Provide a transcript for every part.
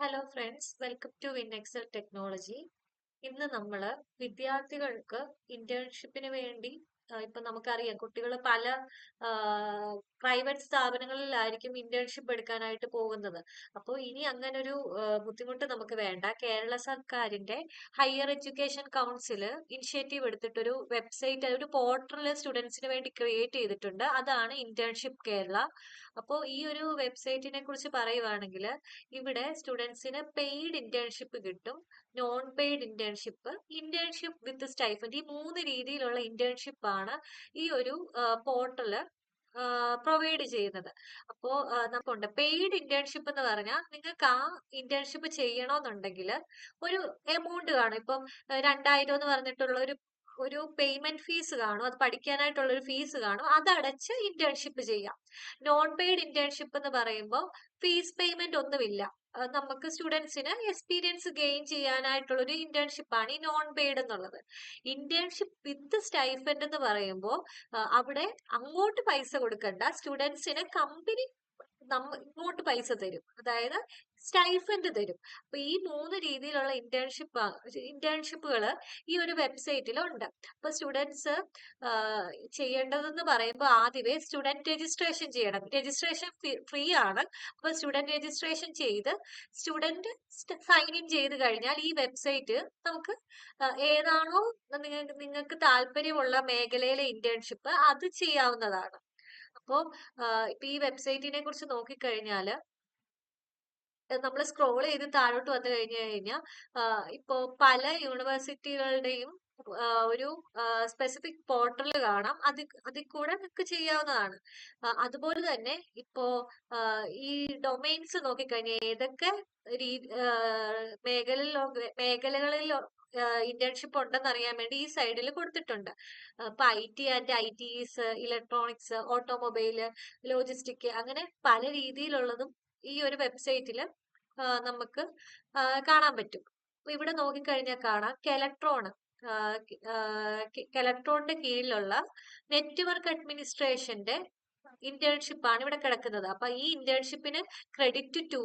Hello friends welcome to Win Excel technology ഇന്ന് നമ്മൾ വിദ്യാർത്ഥികൾക്ക് ഇന്റേൺഷിപ്പിന് വേണ്ടി ഇപ്പൊ നമുക്കറിയാം കുട്ടികൾ പല പ്രൈവറ്റ് സ്ഥാപനങ്ങളിലായിരിക്കും ഇന്റേൺഷിപ്പ് എടുക്കാനായിട്ട് പോകുന്നത്. അപ്പോൾ ഇനി അങ്ങനെ ഒരു ബുദ്ധിമുട്ട് നമുക്ക് വേണ്ട. കേരള സർക്കാരിന്റെ ഹയർ എഡ്യൂക്കേഷൻ കൗൺസിൽ ഇനിഷ്യേറ്റീവ് എടുത്തിട്ടൊരു വെബ്സൈറ്റ് ഒരു പോർട്ടൽ സ്റ്റുഡൻസിന് വേണ്ടി ക്രിയേറ്റ് ചെയ്തിട്ടുണ്ട്. അതാണ് ഇന്റേൺഷിപ്പ് കേരള. അപ്പോൾ ഈ ഒരു വെബ്സൈറ്റിനെ കുറിച്ച് പറയുവാണെങ്കിൽ ഇവിടെ സ്റ്റുഡൻസിന് പെയ്ഡ് ഇന്റേൺഷിപ്പ് കിട്ടും. Non paid internship internship with stipend ഈ മൂന്ന് രീതിയിലുള്ള ഇന്റേൺഷിപ്പ് ആണ് ഈ ഒരു പോർട്ടൽ പ്രൊവൈഡ് ചെയ്യുന്നത്. അപ്പോ നമുക്ക് നമുക്കുണ്ട്. പെയ്ഡ് ഇന്റേൺഷിപ്പ് എന്ന് പറഞ്ഞാൽ നിങ്ങൾക്ക് ആ ഇന്റേൺഷിപ്പ് ചെയ്യണമെന്നുണ്ടെങ്കിൽ ഒരു എമൗണ്ട് കാണും. ഇപ്പം രണ്ടായിരം എന്ന് പറഞ്ഞിട്ടുള്ള ഒരു ഒരു പേയ്മെന്റ് ഫീസ് കാണും. അത് പഠിക്കാനായിട്ടുള്ള ഒരു ഫീസ് കാണും. അതടച്ച് ഇന്റേൺഷിപ്പ് ചെയ്യാം. നോൺ പെയ്ഡ് ഇന്റേൺഷിപ്പ് എന്ന് പറയുമ്പോൾ ഫീസ് പേയ്മെന്റ് ഒന്നുമില്ല. നമുക്ക് സ്റ്റുഡൻസിന് എക്സ്പീരിയൻസ് ഗെയിൻ ചെയ്യാനായിട്ടുള്ള ഒരു ഇന്റേൺഷിപ്പ് ആണ് ഈ നോൺ പെയ്ഡ് എന്നുള്ളത്. ഇന്റേൺഷിപ്പ് വിത്ത് സ്റ്റൈഫൻഡ് എന്ന് പറയുമ്പോൾ അവിടെ അങ്ങോട്ട് പൈസ കൊടുക്കണ്ട സ്റ്റുഡൻസിന് കമ്പനി നമ്മ ഇങ്ങോട്ട് പൈസ തരും. അതായത് സ്റ്റൈഫൻഡ് തരും. അപ്പൊ ഈ മൂന്ന് രീതിയിലുള്ള ഇന്റേൺഷിപ്പ് ഇന്റേൺഷിപ്പുകൾ ഈ ഒരു വെബ്സൈറ്റിൽ ഉണ്ട്. അപ്പൊ സ്റ്റുഡൻസ് ചെയ്യേണ്ടതെന്ന് പറയുമ്പോൾ ആദ്യമേ സ്റ്റുഡന്റ് രജിസ്ട്രേഷൻ ചെയ്യണം. രജിസ്ട്രേഷൻ ഫ്രീ ആണ്. അപ്പൊ സ്റ്റുഡന്റ് രജിസ്ട്രേഷൻ ചെയ്ത് സ്റ്റുഡന്റ് സൈൻ ഇൻ ചെയ്ത് കഴിഞ്ഞാൽ ഈ വെബ്സൈറ്റ് നമുക്ക് ഏതാണോ നിങ്ങൾക്ക് നിങ്ങൾക്ക് താല്പര്യമുള്ള മേഖലയിലെ ഇന്റേൺഷിപ്പ് അത് ചെയ്യാവുന്നതാണ്. അപ്പോൾ ഇപ്പൊ ഈ വെബ്സൈറ്റിനെ കുറിച്ച് നോക്കിക്കഴിഞ്ഞാൽ നമ്മൾ സ്ക്രോൾ ചെയ്ത് താഴോട്ട് വന്നു കഴിഞ്ഞു കഴിഞ്ഞാൽ ഇപ്പോ പല യൂണിവേഴ്സിറ്റികളുടെയും ഒരു സ്പെസിഫിക് പോർട്ടൽ കാണാം. അത് അതിൽ കൂടെ നിങ്ങൾക്ക് ചെയ്യാവുന്നതാണ്. അതുപോലെ തന്നെ ഇപ്പോ ഈ ഡൊമൈൻസ് നോക്കിക്കഴിഞ്ഞാൽ ഏതൊക്കെ രീ മേഖലയിലോ മേഖലകളിൽ ഇന്റേൺഷിപ്പ് ഉണ്ടെന്ന് അറിയാൻ വേണ്ടി ഈ സൈഡിൽ കൊടുത്തിട്ടുണ്ട്. ഇപ്പൊ I T and I TES electronics automobile logistic അങ്ങനെ പല രീതിയിലുള്ളതും ഈ ഒരു വെബ്സൈറ്റിൽ നമുക്ക് കാണാൻ പറ്റും. അപ്പൊ ഇവിടെ നോക്കിക്കഴിഞ്ഞാൽ കാണാം കെലക്ട്രോൺ കെലക്ട്രോണിന്റെ കീഴിലുള്ള നെറ്റ്വർക്ക് അഡ്മിനിസ്ട്രേഷന്റെ ഇന്റേൺഷിപ്പ് ആണ് ഇവിടെ കിടക്കുന്നത്. അപ്പൊ ഈ ഇന്റേൺഷിപ്പിന് ക്രെഡിറ്റ് ടു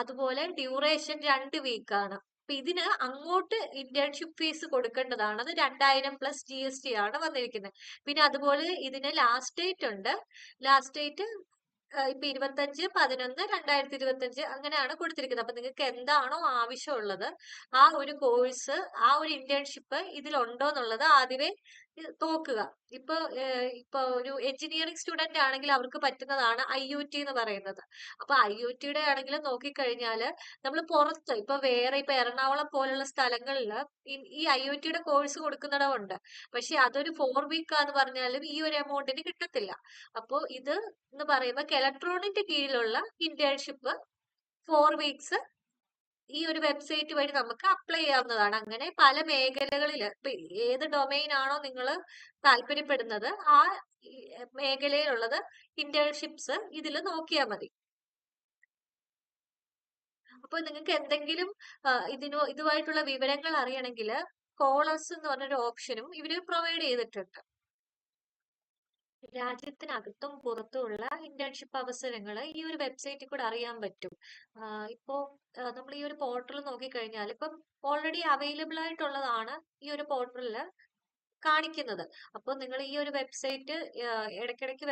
അതുപോലെ ഡ്യൂറേഷൻ രണ്ട് വീക്കാണ് അപ്പൊ ഇതിന് അങ്ങോട്ട് ഇന്റേൺഷിപ്പ് ഫീസ് കൊടുക്കേണ്ടതാണ്. അത് രണ്ടായിരം പ്ലസ് ജി എസ് ടി ആണ് വന്നിരിക്കുന്നത്. പിന്നെ അതുപോലെ ഇതിന് ലാസ്റ്റ് ഡേറ്റ് ഉണ്ട്. ലാസ്റ്റ് ഡേറ്റ് ഇപ്പൊ ഇരുപത്തഞ്ച് പതിനൊന്ന് രണ്ടായിരത്തി ഇരുപത്തഞ്ച് അങ്ങനെയാണ് കൊടുത്തിരിക്കുന്നത്. അപ്പൊ നിങ്ങൾക്ക് എന്താണോ ആവശ്യമുള്ളത് ആ ഒരു കോഴ്സ് ആ ഒരു ഇന്റേൺഷിപ്പ് ഇതിലുണ്ടോ എന്നുള്ളത് ആദ്യമേ നോക്കുക ഇപ്പൊ ഇപ്പൊ ഒരു എഞ്ചിനീയറിംഗ് സ്റ്റുഡന്റ് ആണെങ്കിൽ അവർക്ക് പറ്റുന്നതാണ് ഐ യു ടി എന്ന് പറയുന്നത്. അപ്പൊ ഐ യു ടിയുടെ ആണെങ്കിൽ നോക്കിക്കഴിഞ്ഞാൽ നമ്മൾ പുറത്ത് ഇപ്പൊ വേറെ ഇപ്പൊ എറണാകുളം പോലുള്ള സ്ഥലങ്ങളിൽ ഈ ഐ ഒ ടിയുടെ കോഴ്സ് കൊടുക്കുന്നിടമുണ്ട്. പക്ഷെ അതൊരു ഫോർ വീക്ക് ആന്ന് പറഞ്ഞാലും ഈ ഒരു എമൗണ്ടിന് കിട്ടത്തില്ല. അപ്പോ ഇത് എന്ന് പറയുമ്പോൾ ഇലക്ട്രോണിന്റെ കീഴിലുള്ള ഇന്റേൺഷിപ്പ് ഫോർ വീക്സ് ഈ ഒരു വെബ്സൈറ്റ് വഴി നമുക്ക് അപ്ലൈ ചെയ്യാവുന്നതാണ്. അങ്ങനെ പല മേഖലകളിൽ ഏത് ഡൊമൈൻ ആണോ നിങ്ങൾ താല്പര്യപ്പെടുന്നത് ആ മേഖലയിലുള്ളത് ഇന്റേൺഷിപ്സ് ഇതിൽ നോക്കിയാൽ മതി. അപ്പൊ നിങ്ങൾക്ക് എന്തെങ്കിലും ഇതിനോ ഇതുമായിട്ടുള്ള വിവരങ്ങൾ അറിയണമെങ്കിൽ കോളേഴ്സ് എന്ന് പറഞ്ഞൊരു ഓപ്ഷനും ഇവർ പ്രൊവൈഡ് ചെയ്തിട്ടുണ്ട്. രാജ്യത്തിനകത്തും പുറത്തുമുള്ള ഇന്റേൺഷിപ്പ് അവസരങ്ങൾ ഈ ഒരു വെബ്സൈറ്റിൽ കൂടെ അറിയാൻ പറ്റും. ഇപ്പോൾ ഇപ്പോ നമ്മൾ ഈ ഒരു പോർട്ടൽ നോക്കിക്കഴിഞ്ഞാൽ ഇപ്പം ഓൾറെഡി അവൈലബിൾ ആയിട്ടുള്ളതാണ് ഈ ഒരു പോർട്ടലിൽ കാണിക്കുന്നത്. അപ്പോൾ നിങ്ങൾ ഈ ഒരു വെബ്സൈറ്റ് ഇടയ്ക്കിടയ്ക്ക്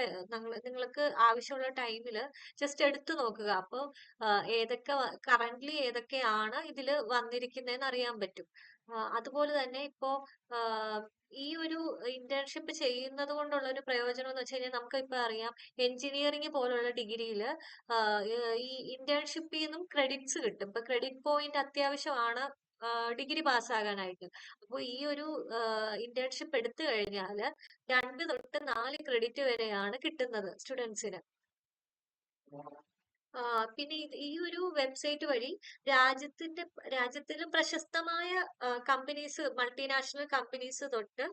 നിങ്ങൾക്ക് ആവശ്യമുള്ള ടൈമിൽ ജസ്റ്റ് എടുത്തു നോക്കുക. അപ്പോൾ ഏതൊക്കെ കറന്റ്ലി ഏതൊക്കെയാണ് ഇതിൽ വന്നിരിക്കുന്നതെന്ന് അറിയാൻ പറ്റും. അതുപോലെ തന്നെ ഇപ്പോ ഈ ഒരു ഇന്റേൺഷിപ്പ് ചെയ്യുന്നത് കൊണ്ടുള്ള ഒരു പ്രയോജനം എന്ന് വെച്ച് കഴിഞ്ഞാൽ നമുക്ക് ഇപ്പൊ അറിയാം എഞ്ചിനീയറിംഗ് പോലുള്ള ഡിഗ്രിയിൽ ഈ ഇന്റേൺഷിപ്പിൽ നിന്നും ക്രെഡിറ്റ്സ് കിട്ടും. ഇപ്പൊ ക്രെഡിറ്റ് പോയിന്റ് അത്യാവശ്യമാണ് ഡിഗ്രി പാസ്സാകാനായിട്ട്. അപ്പോൾ ഈ ഒരു ഇന്റേൺഷിപ്പ് എടുത്തു കഴിഞ്ഞാൽ രണ്ട് തൊട്ട് നാല് ക്രെഡിറ്റ് വരെയാണ് കിട്ടുന്നത് സ്റ്റുഡൻസിന് പിന്നെ ഇത് ഈ ഒരു വെബ്സൈറ്റ് വഴി രാജ്യത്തിന്റെ രാജ്യത്തിലെ പ്രശസ്തമായ കമ്പനീസ് മൾട്ടിനാഷണൽ കമ്പനീസ് തൊട്ട്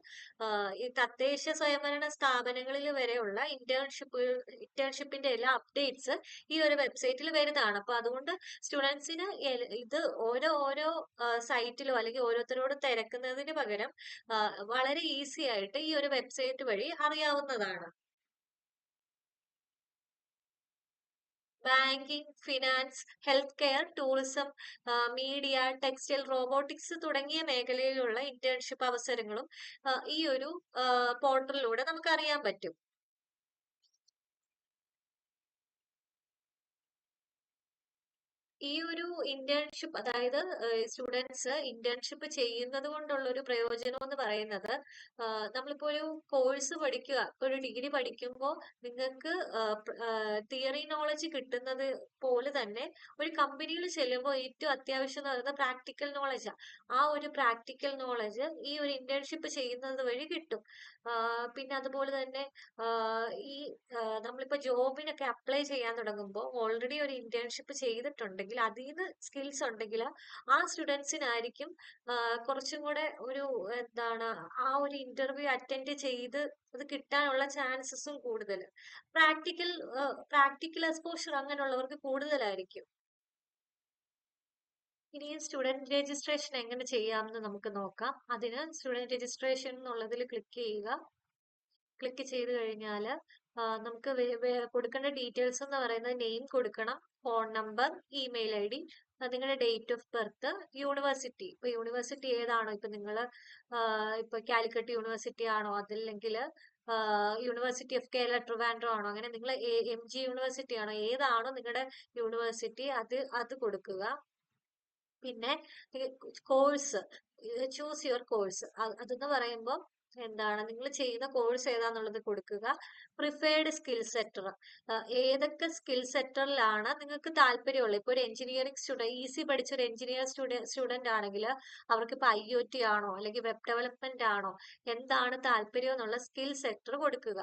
ഈ തദ്ദേശ സ്വയംഭരണ സ്ഥാപനങ്ങളിൽ വരെയുള്ള ഇന്റേൺഷിപ്പ് ഇന്റേൺഷിപ്പിന്റെ എല്ലാ അപ്ഡേറ്റ്സ് ഈ ഒരു വെബ്സൈറ്റിൽ വരുന്നതാണ്. അപ്പൊ അതുകൊണ്ട് സ്റ്റുഡൻസിന് ഇത് ഓരോ ഓരോ സൈറ്റിലോ അല്ലെങ്കിൽ ഓരോരുത്തരോട് തിരക്കുന്നതിന് പകരം വളരെ ഈസി ആയിട്ട് ഈ ഒരു വെബ്സൈറ്റ് വഴി അറിയാവുന്നതാണ്. Banking finance health care tourism media textile robotics തുടങ്ങിയ മേഖലയിലുള്ള ഇന്റേൺഷിപ്പ് അവസരങ്ങളും ഈ ഒരു പോർട്ടലിലൂടെ നമുക്ക് അറിയാൻ പറ്റും. ഈ ഒരു ഇന്റേൺഷിപ്പ് അതായത് സ്റ്റുഡൻസ് ഇന്റേൺഷിപ്പ് ചെയ്യുന്നത് കൊണ്ടുള്ള ഒരു പ്രയോജനം എന്ന് പറയുന്നത് നമ്മളിപ്പോ ഒരു കോഴ്സ് പഠിക്കുക ഒരു ഡിഗ്രി പഠിക്കുമ്പോൾ നിങ്ങൾക്ക് തിയറി നോളജ് കിട്ടുന്നത് പോലെ തന്നെ ഒരു കമ്പനിയിൽ ചെല്ലുമ്പോൾ ഏറ്റവും അത്യാവശ്യം എന്ന് പറയുന്നത് പ്രാക്ടിക്കൽ നോളജാണ് ആ. ഒരു പ്രാക്ടിക്കൽ നോളജ് ഈ ഒരു ഇന്റേൺഷിപ്പ് ചെയ്യുന്നത് വഴി കിട്ടും. പിന്നെ അതുപോലെ തന്നെ ഈ നമ്മളിപ്പോ ജോബിനൊക്കെ അപ്ലൈ ചെയ്യാൻ തുടങ്ങുമ്പോൾ ഓൾറെഡി ഒരു ഇന്റേൺഷിപ്പ് ചെയ്തിട്ടുണ്ടെങ്കിൽ അതിൽ നിന്ന് സ്കിൽസ് ഉണ്ടെങ്കിൽ ആ സ്റ്റുഡൻസിനായിരിക്കും കുറച്ചും കൂടെ ഒരു എന്താണ് ആ ഒരു ഇന്റർവ്യൂ അറ്റൻഡ് ചെയ്ത് അത് കിട്ടാനുള്ള ചാൻസസും കൂടുതൽ. പ്രാക്ടിക്കൽ പ്രാക്ടിക്കൽ എക്സ്പോഷർ അങ്ങനെയുള്ളവർക്ക് കൂടുതലായിരിക്കും. ഇനി സ്റ്റുഡന്റ് രജിസ്ട്രേഷൻ എങ്ങനെ ചെയ്യാമെന്ന് നമുക്ക് നോക്കാം. അതിന് സ്റ്റുഡന്റ് രജിസ്ട്രേഷൻ എന്നുള്ളതിൽ ക്ലിക്ക് ചെയ്യുക. ക്ലിക്ക് ചെയ്ത് കഴിഞ്ഞാൽ നമുക്ക് കൊടുക്കേണ്ട ഡീറ്റെയിൽസ് എന്ന് പറയുന്നത് നെയിം കൊടുക്കണം phone number email I D നിങ്ങളുടെ ഡേറ്റ് ഓഫ് ബർത്ത് യൂണിവേഴ്സിറ്റി ഇപ്പൊ യൂണിവേഴ്സിറ്റി ഏതാണോ? ഇപ്പൊ നിങ്ങൾ ഇപ്പൊ കാലിക്കറ്റ് യൂണിവേഴ്സിറ്റി ആണോ? അതല്ലെങ്കിൽ യൂണിവേഴ്സിറ്റി ഓഫ് കേരള ട്രിവാൻഡ്രോ ആണോ? അങ്ങനെ നിങ്ങൾ എം ജി യൂണിവേഴ്സിറ്റി ആണോ? ഏതാണോ നിങ്ങളുടെ യൂണിവേഴ്സിറ്റി അത് അത് കൊടുക്കുക. പിന്നെ കോഴ്സ് ചൂസ് യുവർ കോഴ്സ് അതെന്ന് പറയുമ്പോൾ എന്താണ്? നിങ്ങൾ ചെയ്യുന്ന കോഴ്സ് ഏതാന്നുള്ളത് കൊടുക്കുക. പ്രിഫേർഡ് സ്കിൽ സെറ്റർ ഏതൊക്കെ സ്കിൽ സെറ്ററിലാണ് നിങ്ങൾക്ക് താല്പര്യമുള്ളത്? ഇപ്പോൾ ഒരു എഞ്ചിനീയറിംഗ് സ്റ്റുഡന്റ് ഈസി പഠിച്ച ഒരു എഞ്ചിനീയർ സ്റ്റുഡന്റ് സ്റ്റുഡന്റ് ആണെങ്കിൽ അവർക്ക് ഇപ്പോൾ ഐ ഒ ടി ആണോ? അല്ലെങ്കിൽ വെബ് ഡെവലപ്മെന്റ് ആണോ? എന്താണ് താല്പര്യം എന്നുള്ള സ്കിൽ സെറ്റർ കൊടുക്കുക.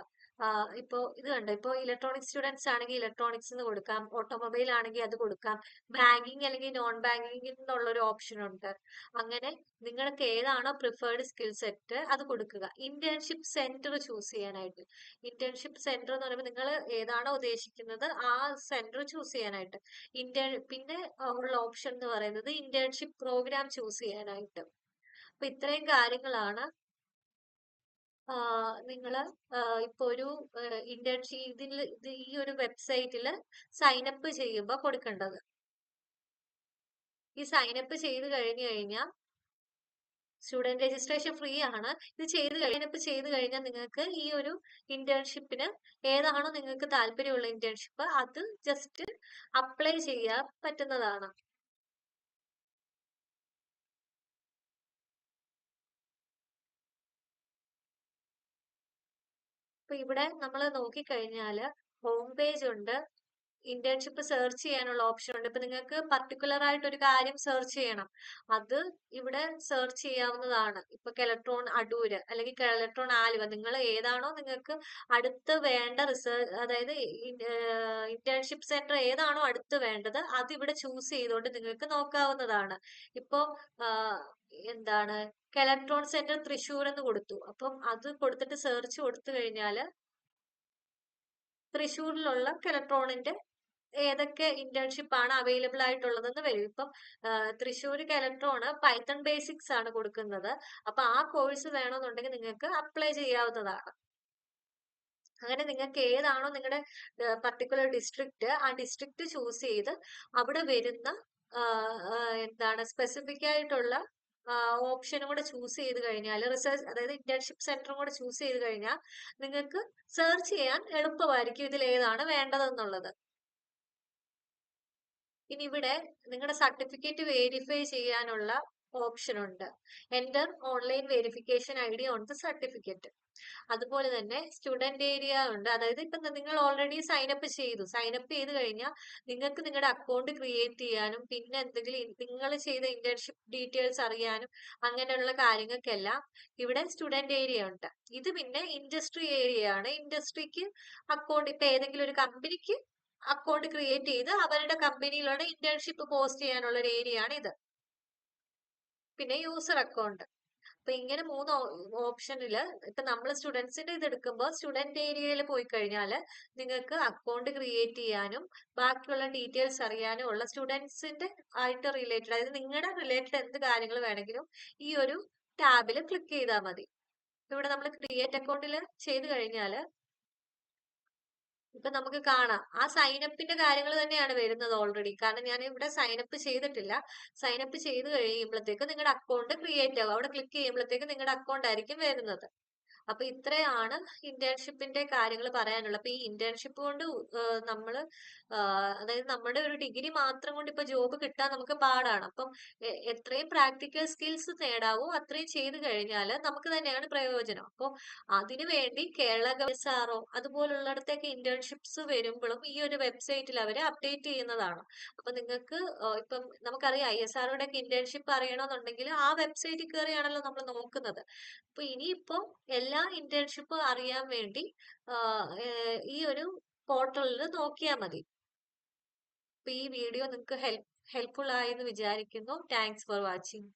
ഇപ്പോ ഇത് കണ്ടോ? ഇപ്പോ ഇലക്ട്രോണിക്സ് സ്റ്റുഡൻസ് ആണെങ്കിൽ ഇലക്ട്രോണിക്സ് എന്ന് കൊടുക്കാം. ഓട്ടോമൊബൈൽ ആണെങ്കിൽ അത് കൊടുക്കാം. ബാങ്കിങ് അല്ലെങ്കിൽ നോൺ ബാങ്കിങ് എന്നുള്ള ഒരു ഓപ്ഷൻ ഉണ്ട്. അങ്ങനെ നിങ്ങൾക്ക് ഏതാണോ പ്രിഫേർഡ് സ്കിൽ സെറ്റ് അത് കൊടുക്കുക. ഇന്റേൺഷിപ്പ് സെന്റർ ചൂസ് ചെയ്യാനായിട്ട്. ഇന്റേൺഷിപ്പ് സെന്റർ എന്ന് പറയുമ്പോൾ നിങ്ങൾ ഏതാണോ ഉദ്ദേശിക്കുന്നത് ആ സെന്റർ ചൂസ് ചെയ്യാനായിട്ട്. ഇന്റേൺ പിന്നെ ഉള്ള ഓപ്ഷൻ എന്ന് പറയുന്നത് ഇന്റേൺഷിപ്പ് പ്രോഗ്രാം ചൂസ് ചെയ്യാനായിട്ട്. അപ്പൊ ഇത്രയും കാര്യങ്ങളാണ് നിങ്ങൾ ഇപ്പോൾ ഒരു ഇന്റേൺഷിപ്പ് ഇതിൽ ഈ ഒരു വെബ്സൈറ്റിൽ സൈൻ അപ്പ് ചെയ്യുമ്പോൾ കൊടുക്കേണ്ടത്. ഈ സൈൻ അപ്പ് ചെയ്ത് കഴിഞ്ഞു കഴിഞ്ഞാൽ സ്റ്റുഡന്റ് രജിസ്ട്രേഷൻ ഫ്രീ ആണ്. ഇത് ചെയ്ത് കഴിഞ്ഞപ്പോൾ ചെയ്ത് കഴിഞ്ഞാൽ നിങ്ങൾക്ക് ഈ ഒരു ഇന്റേൺഷിപ്പിന് ഏതാണോ നിങ്ങൾക്ക് താല്പര്യമുള്ള ഇന്റേൺഷിപ്പ് അത് ജസ്റ്റ് അപ്ലൈ ചെയ്യാൻ പറ്റുന്നതാണ്. അപ്പൊ ഇവിടെ നമ്മൾ നോക്കിക്കഴിഞ്ഞാൽ ഹോം പേജ് ഉണ്ട്. ഇന്റേൺഷിപ്പ് സെർച്ച് ചെയ്യാനുള്ള ഓപ്ഷൻ ഉണ്ട്. ഇപ്പൊ നിങ്ങൾക്ക് പർട്ടിക്കുലർ ആയിട്ട് ഒരു കാര്യം സെർച്ച് ചെയ്യണം. അത് ഇവിടെ സെർച്ച് ചെയ്യാവുന്നതാണ്. ഇപ്പൊ കെലക്ട്രോൺ അടൂര് അല്ലെങ്കിൽ കെലക്ട്രോൺ ആലുവ നിങ്ങൾ ഏതാണോ നിങ്ങൾക്ക് അടുത്ത് വേണ്ട റിസർച്ച് അതായത് ഇന്റേൺഷിപ്പ് സെന്റർ ഏതാണോ അടുത്ത് വേണ്ടത് അത് ഇവിടെ ചൂസ് ചെയ്തുകൊണ്ട് നിങ്ങൾക്ക് നോക്കാവുന്നതാണ്. ഇപ്പോ എന്താണ് കെലക്ട്രോൺ സെന്റർ തൃശ്ശൂർ എന്ന് കൊടുത്തു. അപ്പം അത് കൊടുത്തിട്ട് സെർച്ച് കൊടുത്തു കഴിഞ്ഞാൽ തൃശ്ശൂരിലുള്ള കെലട്രോണിന്റെ ഏതൊക്കെ ഇന്റേൺഷിപ്പ് ആണ് അവൈലബിൾ ആയിട്ടുള്ളതെന്ന് വരും. ഇപ്പം തൃശ്ശൂർ കെലക്ട്രോണ് പൈത്തൺ ബേസിക്സ് ആണ് കൊടുക്കുന്നത്. അപ്പൊ ആ കോഴ്സ് വേണമെന്നുണ്ടെങ്കിൽ നിങ്ങൾക്ക് അപ്ലൈ ചെയ്യാവുന്നതാണ്. അങ്ങനെ നിങ്ങൾക്ക് ഏതാണോ നിങ്ങളുടെ പർട്ടിക്കുലർ ഡിസ്ട്രിക്റ്റ് ആ ഡിസ്ട്രിക്റ്റ് ചൂസ് ചെയ്ത് അവിടെ വരുന്ന എന്താണ് സ്പെസിഫിക് ആയിട്ടുള്ള ഓപ്ഷനും കൂടെ ചൂസ് ചെയ്ത് കഴിഞ്ഞാൽ റിസർച്ച് അതായത് ഇന്റേൺഷിപ്പ് സെന്ററും കൂടെ ചൂസ് ചെയ്ത് കഴിഞ്ഞാൽ നിങ്ങൾക്ക് സെർച്ച് ചെയ്യാൻ എളുപ്പമായിരിക്കും ഇതിൽ ഏതാണ് വേണ്ടതെന്നുള്ളത്. ഇനി ഇവിടെ നിങ്ങളുടെ സർട്ടിഫിക്കറ്റ് വെരിഫൈ ചെയ്യാനുള്ള ഓപ്ഷൻ ഉണ്ട്. Enter online verification I D on the certificate അതുപോലെ തന്നെ സ്റ്റുഡന്റ് ഏരിയ ഉണ്ട്. അതായത് ഇപ്പൊ നിങ്ങൾ ഓൾറെഡി സൈനപ്പ് ചെയ്തു. സൈനപ്പ് ചെയ്ത് കഴിഞ്ഞാൽ നിങ്ങൾക്ക് നിങ്ങളുടെ അക്കൗണ്ട് ക്രിയേറ്റ് ചെയ്യാനും പിന്നെ എന്തെങ്കിലും നിങ്ങൾ ചെയ്ത ഇന്റേൺഷിപ്പ് ഡീറ്റെയിൽസ് അറിയാനും അങ്ങനെയുള്ള കാര്യങ്ങൾക്കെല്ലാം ഇവിടെ സ്റ്റുഡന്റ് ഏരിയ ഉണ്ട്. ഇത് പിന്നെ ഇൻഡസ്ട്രി ഏരിയ ആണ്. ഇൻഡസ്ട്രിക്ക് അക്കൗണ്ട് ഇപ്പൊ ഏതെങ്കിലും ഒരു കമ്പനിക്ക് അക്കൗണ്ട് ക്രിയേറ്റ് ചെയ്ത് അവരുടെ കമ്പനിയിലുള്ള ഇന്റേൺഷിപ്പ് പോസ്റ്റ് ചെയ്യാനുള്ള ഒരു ഏരിയ ആണ് ഇത്. പിന്നെ യൂസർ അക്കൗണ്ട് അപ്പൊ ഇങ്ങനെ മൂന്ന് ഓപ്ഷനിൽ ഇപ്പൊ നമ്മൾ സ്റ്റുഡൻസിന്റെ ഇത് എടുക്കുമ്പോൾ സ്റ്റുഡന്റ് ഏരിയയിൽ പോയി കഴിഞ്ഞാൽ നിങ്ങൾക്ക് അക്കൗണ്ട് ക്രിയേറ്റ് ചെയ്യാനും ബാക്കിയുള്ള ഡീറ്റെയിൽസ് അറിയാനും ഉള്ള സ്റ്റുഡൻസിന്റെ ആയിട്ട് റിലേറ്റഡ് അതായത് നിങ്ങളുടെ റിലേറ്റഡ് എന്ത് കാര്യങ്ങൾ വേണമെങ്കിലും ഈ ഒരു ടാബിൽ ക്ലിക്ക് ചെയ്താൽ മതി. ഇവിടെ നമ്മൾ ക്രിയേറ്റ് അക്കൗണ്ടിൽ ചെയ്ത് കഴിഞ്ഞാൽ ഇപ്പൊ നമുക്ക് കാണാം. ആ സൈനപ്പിന്റെ കാര്യങ്ങൾ തന്നെയാണ് വരുന്നത് ഓൾറെഡി കാരണം ഞാൻ ഇവിടെ സൈനപ്പ് ചെയ്തിട്ടില്ല. സൈനപ്പ് ചെയ്ത് കഴിയുമ്പോഴത്തേക്ക് നിങ്ങളുടെ അക്കൗണ്ട് ക്രിയേറ്റ് ആവും. അവിടെ ക്ലിക്ക് ചെയ്യുമ്പോഴത്തേക്ക് നിങ്ങളുടെ അക്കൗണ്ട് ആയിരിക്കും വരുന്നത്. അപ്പൊ ഇത്രയാണ് ഇന്റേൺഷിപ്പിന്റെ കാര്യങ്ങൾ പറയാനുള്ളത്. അപ്പൊ ഈ ഇന്റേൺഷിപ്പ് കൊണ്ട് നമ്മൾ അതായത് നമ്മുടെ ഒരു ഡിഗ്രി മാത്രം കൊണ്ട് ഇപ്പൊ ജോബ് കിട്ടാൻ നമുക്ക് പാടാണ്. അപ്പം എത്രയും പ്രാക്ടിക്കൽ സ്കിൽസ് നേടാവോ അത്രയും ചെയ്തു കഴിഞ്ഞാൽ നമുക്ക് തന്നെയാണ് പ്രയോജനം. അപ്പോൾ അതിനു വേണ്ടി കേരള ഗവസാറോ അതുപോലുള്ളിടത്തേക്ക് ഇന്റേൺഷിപ്സ് വരുമ്പോഴും ഈ ഒരു വെബ്സൈറ്റിൽ അവർ അപ്ഡേറ്റ് ചെയ്യുന്നതാണ്. അപ്പൊ നിങ്ങൾക്ക് ഇപ്പം നമുക്കറിയാം ഐ എസ് ആറോടെ ഇന്റേൺഷിപ്പ് അറിയണമെന്നുണ്ടെങ്കിൽ ആ വെബ്സൈറ്റിൽ കയറിയാണല്ലോ നമ്മൾ നോക്കുന്നത്. അപ്പൊ ഇനിയിപ്പോ എല്ലാ ഇന്റേൺഷിപ്പും അറിയാൻ വേണ്ടി ഈ ഒരു പോർട്ടലിൽ നോക്കിയാൽ മതി. അപ്പൊ ഈ വീഡിയോ നിങ്ങൾക്ക് ഹെൽപ്പ് ഹെൽപ്ഫുൾ ആയെന്ന് വിചാരിക്കുന്നു. Thanks for watching